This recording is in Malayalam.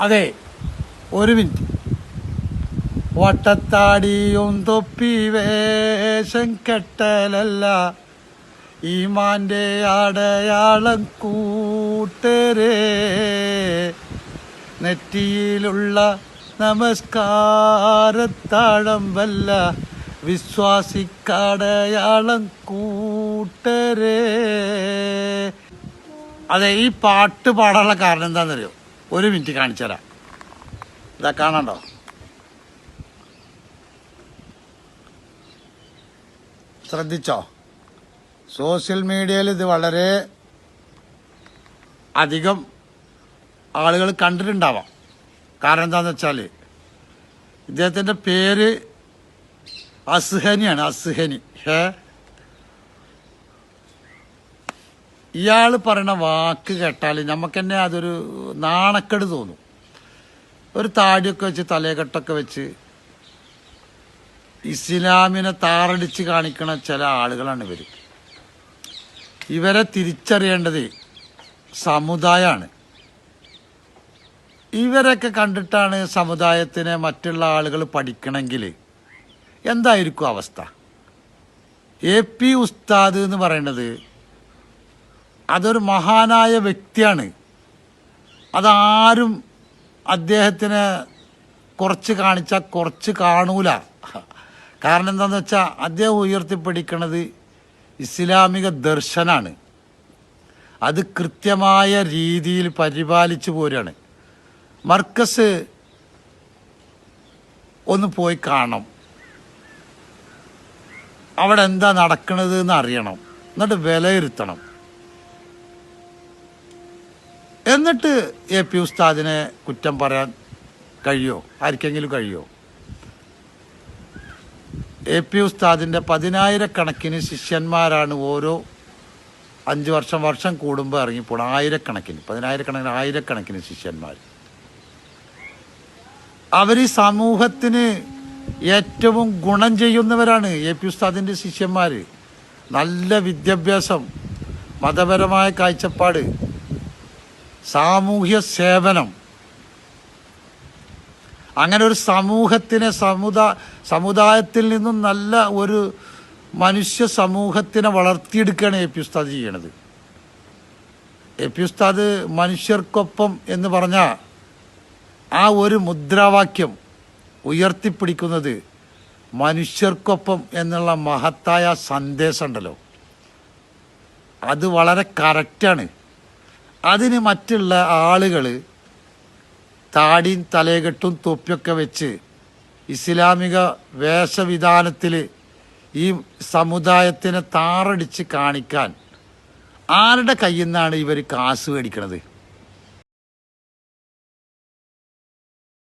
അതെ ഒരു മിനിറ്റ്. വട്ടത്താടിയും തൊപ്പി വേഷം കെട്ടലല്ല. ഈമാന്റെ അടയാളം കൂട്ടരേ. നെറ്റിയിലുള്ള നമസ്കാരത്താഴം വല്ല വിശ്വാസിക്കടയാളം കൂട്ടരേ. അതെ ഈ പാട്ട് പാടാനുള്ള കാരണം എന്താണെന്നറിയോ? ഒരു മിനിറ്റ് കാണിച്ചു തരാം. ഇതാ കാണണ്ടോ? ശ്രദ്ധിച്ചോ? സോഷ്യൽ മീഡിയയിൽ ഇത് വളരെ അധികം ആളുകൾ കണ്ടിട്ടുണ്ടാവാം. കാരണം എന്താണെന്ന് വെച്ചാൽ ഇദ്ദേഹത്തിന്റെ പേര് അസ്ഹനിയാണ് അസ്ഹനി. ഏ ഇയാൾ പറയണ വാക്ക് കേട്ടാൽ നമുക്ക് തന്നെ അതൊരു നാണക്കേട് തോന്നും. ഒരു താടിയൊക്കെ വെച്ച് തലയെക്കെട്ടൊക്കെ വെച്ച് ഇസ്ലാമിനെ താറടിച്ച് കാണിക്കണ ചില ആളുകളാണ് ഇവർ ഇവരെ തിരിച്ചറിയേണ്ടത് സമുദായമാണ് ഇവരൊക്കെ കണ്ടിട്ടാണ് സമുദായത്തിനെ മറ്റുള്ള ആളുകൾ പഠിക്കണമെങ്കിൽ എന്തായിരിക്കും അവസ്ഥ? എ പി ഉസ്താദ് എന്ന് പറയുന്നത് അതൊരു മഹാനായ വ്യക്തിയാണ്. അതാരും അദ്ദേഹത്തിന് കുറച്ച് കാണിച്ചാൽ കുറച്ച് കാണൂല. കാരണം എന്താണെന്ന് വെച്ചാൽ അദ്ദേഹം ഉയർത്തിപ്പിടിക്കുന്നത് ഇസ്ലാമിക ദർശനാണ്. അത് കൃത്യമായ രീതിയിൽ പരിപാലിച്ചു പോരാണ് മർക്കസ് ഒന്ന് പോയി കാണണം. അവിടെ എന്താ നടക്കണത് എന്ന് അറിയണം. എന്നിട്ട് വിലയിരുത്തണം. എന്നിട്ട് എ പി ഉസ്താദിനെ കുറ്റം പറയാൻ കഴിയോ? ആർക്കെങ്കിലും കഴിയോ? എ പി ഉസ്താദിന്റെ പതിനായിരക്കണക്കിന് ശിഷ്യന്മാരാണ് ഓരോ അഞ്ച് വർഷം വർഷം കൂടുമ്പോൾ ഇറങ്ങിപ്പോണം. ആയിരക്കണക്കിന് പതിനായിരക്കണക്കിന് ആയിരക്കണക്കിന് ശിഷ്യന്മാർ അവർ സമൂഹത്തിന് ഏറ്റവും ഗുണം ചെയ്യുന്നവരാണ് എ പി ഉസ്താദിന്റെ ശിഷ്യന്മാർ നല്ല വിദ്യാഭ്യാസം മതപരമായ കാഴ്ചപ്പാട് സാമൂഹ്യ സേവനം. അങ്ങനെ ഒരു സമൂഹത്തിനെ സമുദാ സമുദായത്തിൽ നിന്നും നല്ല ഒരു മനുഷ്യ സമൂഹത്തിനെ വളർത്തിയെടുക്കുകയാണ് എ പി ഉസ്താദ് ചെയ്യണത്. എ പി ഉസ്താദ് മനുഷ്യർക്കൊപ്പം എന്ന് പറഞ്ഞാൽ ആ ഒരു മുദ്രാവാക്യം ഉയർത്തിപ്പിടിക്കുന്നത് മനുഷ്യർക്കൊപ്പം എന്നുള്ള മഹത്തായ സന്ദേശമുണ്ടല്ലോ അത് വളരെ കറക്റ്റാണ് അതിന് മറ്റുള്ള ആളുകൾ താടിയും തലയെക്കെട്ടും തൊപ്പിയൊക്കെ വെച്ച് ഇസ്ലാമിക വേഷവിധാനത്തിൽ ഈ സമുദായത്തിനെ താറടിച്ച് കാണിക്കാൻ ആരുടെ കയ്യിൽ നിന്നാണ് ഇവർ കാശ് മേടിക്കണത്?